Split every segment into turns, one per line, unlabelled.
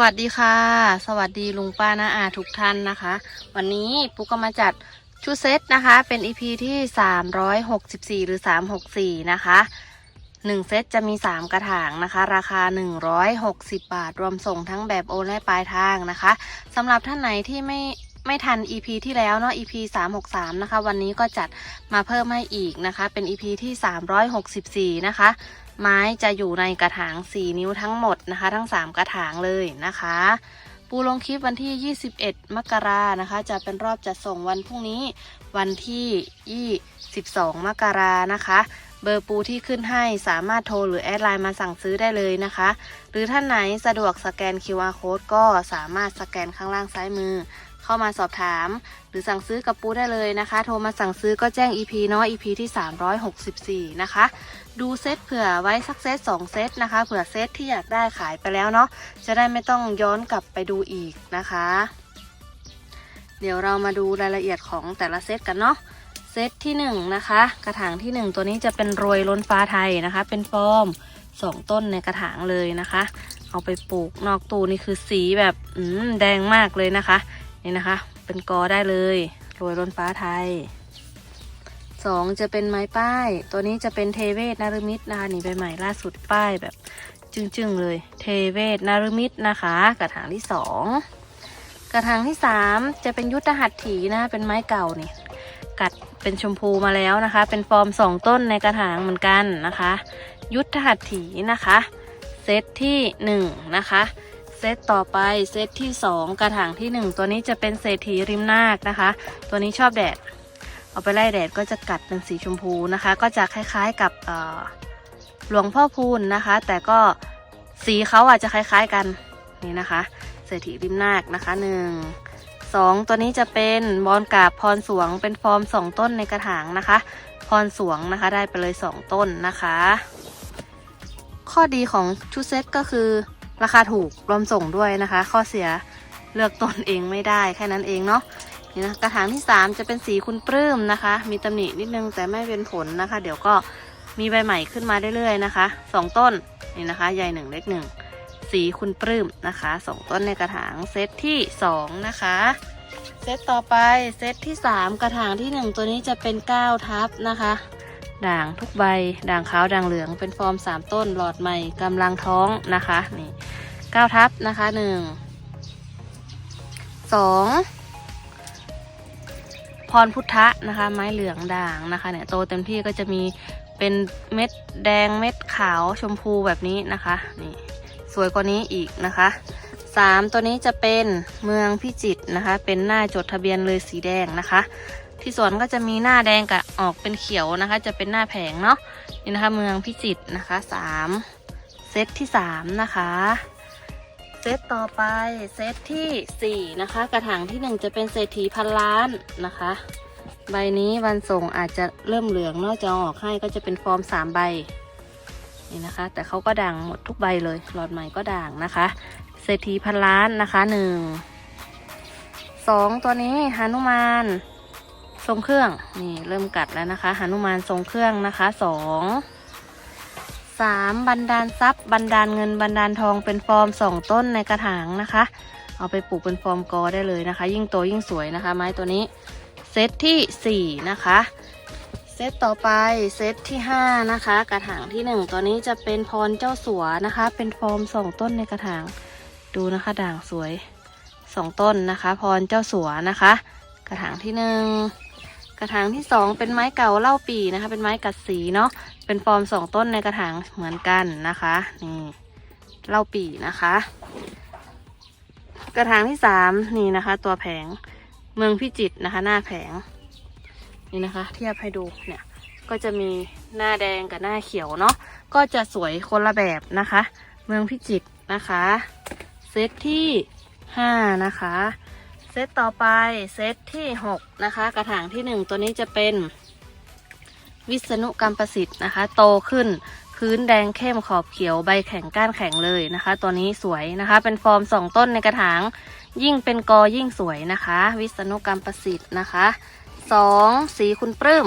วัสดีค่ะ สวัสดีลุงป้าน้าอาทุกท่านนะคะ วันนี้ปุ๊กก็มาจัดชุดเซตนะคะ เป็น EP ที่ 364 หรือ 364 นะคะ1เซตจะมี3กระถางนะคะ ราคา 160 บาท รวมส่งทั้งแบบโอนและปลายทางนะคะสำหรับท่านไหนที่ไม่ไม่ทัน EP ที่แล้วเนาะ EP 363 นะคะ วันนี้ก็จัดมาเพิ่มให้อีกนะคะ เป็น EP ที่ 364 นะคะ ไม้จะอยู่ในกระถาง 4 นิ้วทั้งหมดนะคะ ทั้ง 3 กระถางเลยนะคะ ปูลงคลิปวันที่ 21 มกรานะคะ จะเป็นรอบจัดส่งวันพรุ่งนี้วันที่ 22 มกรานะคะ เบอร์ปูที่ขึ้นให้สามารถโทรหรือแอดไลน์มาสั่งซื้อได้เลยนะคะ หรือท่านไหนสะดวกสแกน QR code ก็สามารถสแกนข้างล่างซ้ายมือ เข้ามาสอบถาม หรือสั่งซื้อกับปูได้เลยนะคะ โทรมาสั่งซื้อก็แจ้ง EP เนาะ EP ที่ 364 นะคะ ดูเซตเผื่อไว้สักเซต2เซตนะคะ เผื่อเซตที่อยากได้ขายไปแล้วเนาะ จะได้ไม่ต้องย้อนกลับไปดูอีกนะคะ เดี๋ยวเรามาดูรายละเอียดของแต่ละเซตกันเนาะ เซตที่1นะคะ กระถางที่ 1 ตัวนี้จะเป็นโรยล้นฟ้าไทยนะคะ เป็นฟอร์ม2ต้นในกระถางเลยนะคะ เอาไปปลูกนอกตู้นี่คือสีแบบแดงมากเลยนะคะ นี่นะคะ เป็นกอได้เลยโรยล้นฟ้าไทยสองจะเป็นไม้ป้าย ตัวนี้จะเป็นเทเวศนารมิตนะคะนี่ใบใหม่ล่าสุดป้ายแบบ จึ้งๆเลย เทเวศนารมิตนะคะ กระถางที่สองกระถางที่สามจะเป็นยุทธหัตถีนะเป็นไม้เก่านี่กัดเป็นชมพูมาแล้วนะคะ เป็นฟอร์มสองต้นในกระถางเหมือนกันนะคะ ยุทธหัตถีนะคะ เซตที่หนึ่งนะคะ ซตต่อไปเซตที่สองกระถางที่หนึ่งตัวนี้จะเป็นเศรษฐีริมนาคนะคะ ตัวนี้ชอบแดด เอาไปไล่แดดก็จะกัดเป็นสีชมพูนะคะ ก็จะคล้ายๆกับหลวงพ่อพูนนะคะ แต่ก็สีเขาอาจจะคล้ายๆกันนี่นะคะ เศรษฐีริมนาคนะคะหนึ่งสองตัวนี้จะเป็นบอลกาบพรสวงเป็นฟอร์มสองต้นในกระถางนะคะ พรสวงนะคะได้ไปเลยสองต้นนะคะ ข้อดีของชุดเซตก็คือ ราคาถูกรวมส่งด้วยนะคะ ข้อเสียเลือกต้นเองไม่ได้แค่นั้นเองเนาะนี่นะกระถางที่ 3 จะเป็นสีคุณปลื้มนะคะ มีตำหนินิดนึงแต่ไม่เป็นผลนะคะ เดี๋ยวก็มีใบใหม่ขึ้นมาเรื่อยๆนะคะสองต้นนี่นะคะใหญ่หนึ่งเล็กหนึ่งสีคุณปลื้มนะคะสองต้นในกระถางเซตที่สองนะคะเซตต่อไปเซตที่สามกระถางที่หนึ่งตัวนี้จะเป็นเก้าทับนะคะ ด่างทุกใบ ด่างขาวด่างเหลือง เป็นฟอร์มสามต้น หลอดใหม่กำลังท้องนะคะ นี่เก้าทับนะคะหนึ่งสองพรพุทธะนะคะ ไม้เหลืองด่างนะคะเนี่ยโตเต็มที่ก็จะมีเป็นเม็ดแดงเม็ดขาวชมพูแบบนี้นะคะ นี่ สวยกว่านี้อีกนะคะสามตัวนี้จะเป็นเมืองพิจิตรนะคะ เป็นหน้าจดทะเบียนเลยสีแดงนะคะ ที่สวนก็จะมีหน้าแดงกับออกเป็นเขียวนะคะ จะเป็นหน้าแผงเนาะนี่นะคะเมืองพิจิตรนะคะสามเซตที่สามนะคะเซตต่อไปเซตที่ 4 นะคะ กระถางที่ 1 จะเป็นเศรษฐีพันล้านนะคะ ใบนี้วันส่งอาจจะเริ่มเหลืองนอกจะเออกให้ก็จะเป็นฟอร์ม 3 ใบนี่นะคะ แต่เขาก็ด่างหมดทุกใบเลยหลอดใหม่ก็ด่างนะคะเศรษฐีพันล้านนะคะ 1 2 ตัวนี้หนุมาน ทรงเครื่องนี่เริ่มกัดแล้วนะคะหนุมานทรงเครื่องนะคะ2สามบันดาลทรัพย์บันดาลเงินบันดาลทองเป็นฟอร์มสองต้นในกระถางนะคะ เอาไปปลูกเป็นฟอร์มกอได้เลยนะคะ ยิ่งโตยิ่งสวยนะคะ ไม้ตัวนี้เซตที่สี่นะคะเซตต่อไปเซตที่ห้านะคะ กระถางที่หนึ่งตัวนี้จะเป็นพรเจ้าสัวนะคะ เป็นฟอร์มสองต้นในกระถาง ดูนะคะด่างสวยสองต้นนะคะ พรเจ้าสัวนะคะ กระถางที่หนึ่ง ระถางที่สองเป็นไม้เก่าเล่าปีนะคะ เป็นไม้กัดสีเนาะเป็นฟอร์มสองต้นในกระถางเหมือนกันนะคะนี่เล่าปีนะคะ กระถางที่สามนี่นะคะ ตัวแผงเมืองพิจิตรนะคะ หน้าแผงนี่นะคะ เทียบให้ดูเนี่ยก็จะมีหน้าแดงกับหน้าเขียวเนาะก็จะสวยคนละแบบนะคะ เมืองพิจิตรนะคะ เซตที่ห้านะคะ เซตต่อไปเซตที่หกนะคะ กระถางที่หนึ่งตัวนี้จะเป็นวิษณุกรรมประสิทธิ์นะคะ โตขึ้นพื้นแดงเข้มขอบเขียวใบแข็งก้านแข็งเลยนะคะ ตัวนี้สวยนะคะ เป็นฟอร์มสองต้นในกระถาง ยิ่งเป็นกอยิ่งสวยนะคะ วิษณุกรรมประสิทธิ์นะคะสองสีคุณปลื้ม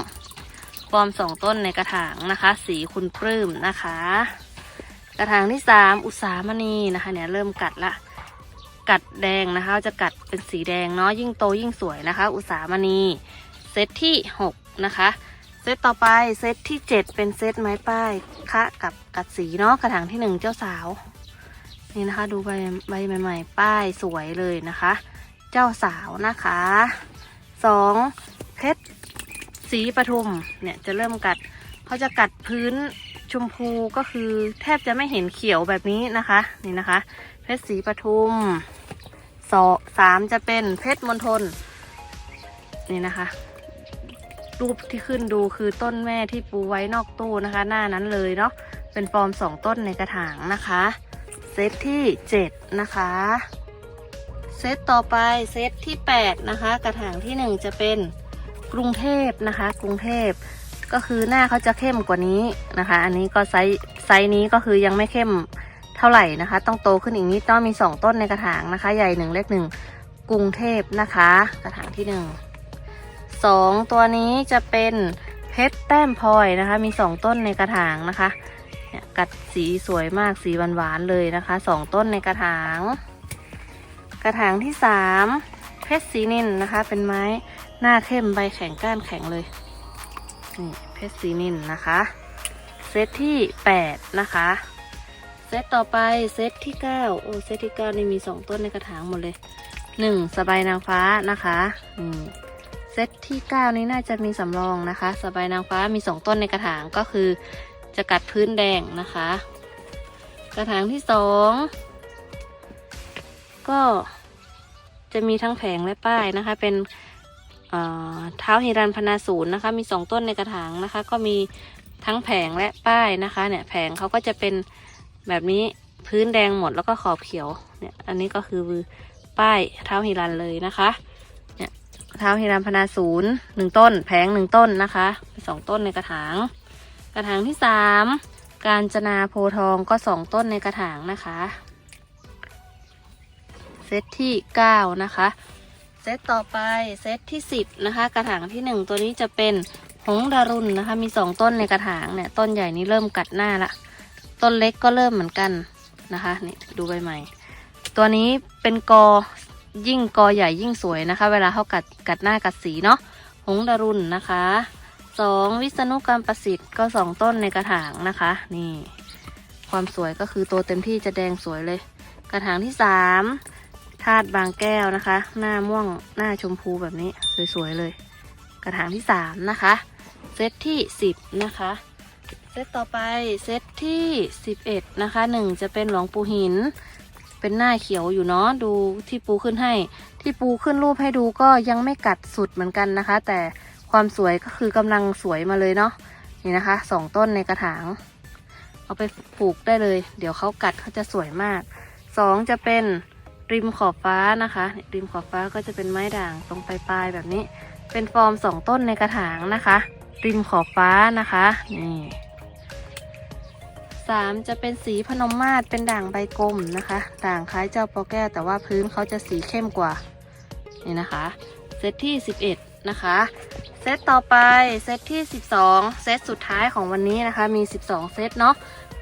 ฟอร์มสองต้นในกระถางนะคะ สีคุณปลื้มนะคะ กระถางที่สามอุสามณีนะคะ เนี่ยเริ่มกัดละ กัดแดงนะคะ จะกัดเป็นสีแดงเนาะยิ่งโตยิ่งสวยนะคะ อุสามณีเซตที่หกนะคะ เซตต่อไปเซตที่เจ็ดเป็นเซตไม้ป้ายคะกับกัดสีเนาะกระถางที่หนึ่งเจ้าสาว นี่นะคะดูใบใบใหม่ ๆ ป้ายสวยเลยนะคะ เจ้าสาวนะคะสองเพชรสีปทุมเนี่ยจะเริ่มกัดเขาจะกัดพื้นชมพูก็คือแทบจะไม่เห็นเขียวแบบนี้นะคะ นี่นะคะ เพชรสีปทุม สองสามจะเป็นเพชรมณฑลนี่นะคะ รูปที่ขึ้นดูคือต้นแม่ที่ปูไว้นอกตู้นะคะ หน้านั้นเลยเนาะเป็นฟอร์มสองต้นในกระถางนะคะเซตที่7นะคะเซตต่อไปเซตที่8นะคะ กระถางที่1จะเป็นกรุงเทพนะคะ กรุงเทพก็คือหน้าเขาจะเข้มกว่านี้นะคะ อันนี้ก็ไซส์ไซส์นี้ก็คือยังไม่เข้ม เท่าไหร่นะคะ ต้องโตขึ้นอีกนิดต้องมี 2 ต้นในกระถางนะคะ ใหญ่หนึ่งเล็กหนึ่งกรุงเทพนะคะ กระถางที่ 1 2 ตัวนี้จะเป็นเพชรแต้มพลอยนะคะ มี 2 ต้นในกระถางนะคะเนี่ยกัดสีสวยมากสีหวานๆเลยนะคะสองต้นในกระถาง กระถางที่สามเพชรสีนินนะคะ เป็นไม้หน้าเข้มใบแข็งก้านแข็งเลยนี่เพชรสีนินนะคะ เซตที่แปดนะคะ เซตต่อไปเซตที่เก้าโอ้เซตที่เก้านี่มีสองต้นในกระถางหมดเลยหนึ่งสบายนางฟ้านะคะอืมเซตที่เก้านี้น่าจะมีสำรองนะคะ สบายนางฟ้ามีสองต้นในกระถางก็คือจะกัดพื้นแดงนะคะ กระถางที่สองก็จะมีทั้งแผงและป้ายนะคะ เป็นเท้าฮิรันพนาศูนย์นะคะ มีสองต้นในกระถางนะคะ ก็มีทั้งแผงและป้ายนะคะเนี่ยแผงเขาก็จะเป็น แบบนี้พื้นแดงหมดแล้วก็ขอบเขียวเนี่ยอันนี้ก็คือป้ายเท้าฮิรันเลยนะคะเนี่ยเท้าฮิรันพนาศูนย์หนึ่งต้น แผงหนึ่งต้นนะคะสองต้นในกระถาง กระถางที่สามการจนาโพทองก็สองต้นในกระถางนะคะเซตที่เก้านะคะเซตต่อไปเซตที่สิบนะคะ กระถางที่หนึ่งตัวนี้จะเป็นหงดารุณนะคะ มีสองต้นในกระถางเนี่ยต้นใหญ่นี้เริ่มกัดหน้าละ ต้นเล็กก็เริ่มเหมือนกันนะคะนี่ดูใบใหม่ ตัวนี้เป็นกอยิ่งกอใหญ่ยิ่งสวยนะคะ เวลาเขากัดกัดหน้ากัดสีเนาะหงดารุณนะคะสองวิษณุกรรมประสิทธิ์ก็สองต้นในกระถางนะคะ นี่ ความสวยก็คือโตเต็มที่จะแดงสวยเลย กระถางที่สามธาตุบางแก้วนะคะ หน้าม่วงหน้าชมพูแบบนี้สวยๆเลย กระถางที่สามนะคะ เซตที่สิบนะคะ ซตต่อไปเซตที่สิบเอ็ดนะคะหนึ่งจะเป็นหลวงปู่หิน เป็นหน้าเขียวอยู่เนาะดูที่ปูขึ้นให้ ที่ปูขึ้นรูปให้ดูก็ยังไม่กัดสุดเหมือนกันนะคะ แต่ความสวยก็คือกำลังสวยมาเลยเนาะนี่นะคะสองต้นในกระถาง เอาไปปลูกได้เลย เดี๋ยวเขากัดเขาจะสวยมากสองจะเป็นริมขอบฟ้านะคะ ริมขอบฟ้าก็จะเป็นไม้ด่างตรงปลายๆแบบนี้ เป็นฟอร์มสองต้นในกระถางนะคะ ริมขอบฟ้านะคะนี่ สามจะเป็นสีพนมมาศเป็นด่างใบกลมนะคะ ด่างคล้ายเจ้าปอแก้วแต่ว่าพื้นเขาจะสีเข้มกว่า นี่นะคะ เซตที่สิบเอ็ดนะคะ เซตต่อไป เซตที่ 12 เซตสุดท้ายของวันนี้นะคะ มี 12 เซตเนาะ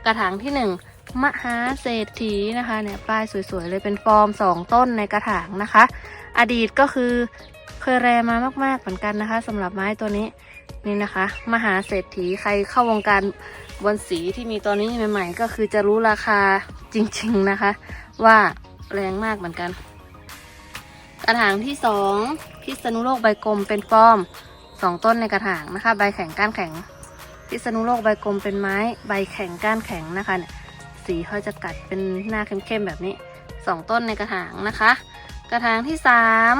กระถางที่ 1 มหาเศรษฐีนะคะเนี่ยป้ายสวยๆ เลยเป็นฟอร์ม 2 ต้นในกระถางนะคะ อดีตก็คือเคยแรมามากๆเหมือนกันนะคะสำหรับไม้ตัวนี้นี่นะคะ มหาเศรษฐีใครเข้าวงการ บนสีที่มีตัวนี้ใหม่ๆ ก็คือจะรู้ราคาจริงๆนะคะ ว่าแรงมากเหมือนกัน กระถางที่สองพิษณุโลกใบกลมเป็นฟอร์มสองต้นในกระถางนะคะ ใบแข็งก้านแข็ง พิษณุโลกใบกลมเป็นไม้ ใบแข็งก้านแข็งนะคะเนี่ยสีเขาจะกัดเป็นหน้าเข้มๆแบบนี้สองต้นในกระถางนะคะ กระถางที่สาม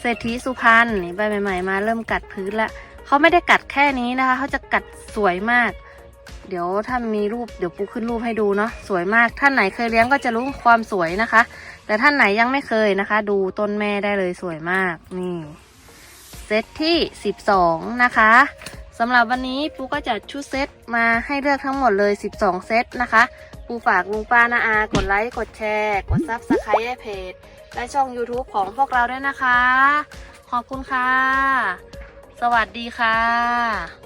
เศรษฐีสุพรรณนี่ใบใหม่ ๆ มาเริ่มกัดพื้นละเขาไม่ได้กัดแค่นี้นะคะ เขาจะกัดสวยมาก เดี๋ยวถ้ามีรูปเดี๋ยวปูขึ้นรูปให้ดูเนาะสวยมากท่านไหนเคยเลี้ยงก็จะรู้ความสวยนะคะ แต่ท่านไหนยังไม่เคยนะคะ ดูต้นแม่ได้เลยสวยมากนี่เซตที่ 12 นะคะสำหรับวันนี้ปูก็จัดชุดเซตมาให้เลือกทั้งหมดเลย 12 เซตนะคะ ปูฝากลุงป้านาอา กดไลค์ กดแชร์ กดซับสไครต์ให้เพจ และช่อง YouTube ของพวกเราด้วยนะคะ ขอบคุณค่ะ สวัสดีค่ะ